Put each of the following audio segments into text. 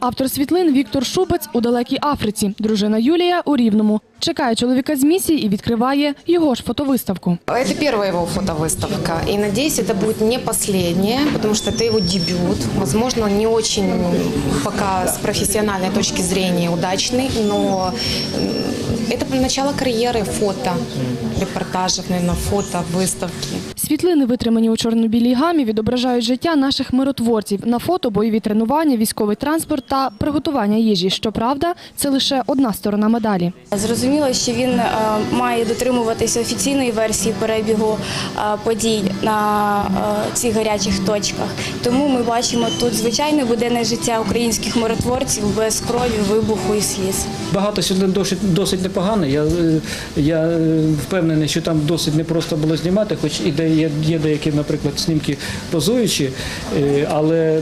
Автор світлин Віктор Шубець у далекій Африці. Дружина Юлія у Рівному. Чекає чоловіка з місії і відкриває його ж фотовиставку. Это первая его фотовыставка. И надеюсь, это будет не последняя, потому что это его дебют. Возможно, не очень пока с профессиональной точки зрения удачный, но м, это начало карьеры фото, репортажев, наверное, фото, выставки. Світлини, витримані у чорно-білій гамі, відображають життя наших миротворців. На фото бойові тренування, військовий транспорт та приготування їжі. Щоправда, це лише одна сторона медалі. Зрозуміло, що він е, має дотримуватися офіційної версії перебігу е, подій на е, цих гарячих точках. Тому ми бачимо тут звичайне буденне життя українських миротворців без крові, вибуху і сліз. Багато світлин досить, досить непогано. Я, я впевнений, що там досить непросто було знімати, хоч і де є, є деякі, наприклад, снімки позуючі. Е, Але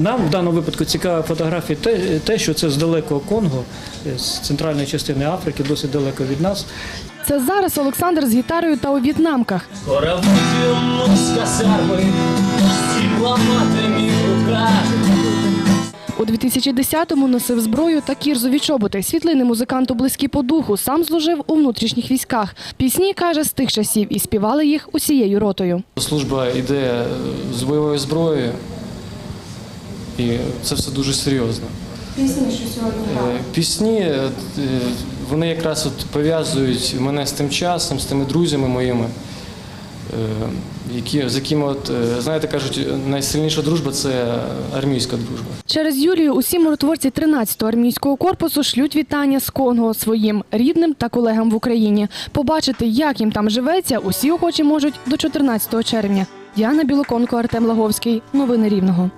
нам в даному випадку цікава фотографія те, те, що це з далекого Конго, е, з центральної частини Африки, досить далеко від нас. Це зараз Олександр з гітарою та у в'єтнамках. Скоро будемо з касарми, всі ламатимі в руках. У 2010-му носив зброю та кірзові чоботи. Світлини музиканту близькі по духу. Сам служив у внутрішніх військах. Пісні, каже, з тих часів і співали їх усією ротою. Служба йде з бойовою зброєю, і це все дуже серйозно. Пісні, що сьогодні? Пісні, е, вони якраз от пов'язують мене з тим часом, з тими друзями моїми, е, які, з якими, от, е, знаєте, кажуть, найсильніша дружба це армійська дружба. Через Юлію усі миротворці 13-го армійського корпусу шлють вітання з Конго своїм рідним та колегам в Україні. Побачити, як їм там живеться, усі охочі можуть до 14 червня. Діана Білоконко, Артем Лаговський. Новини Рівного.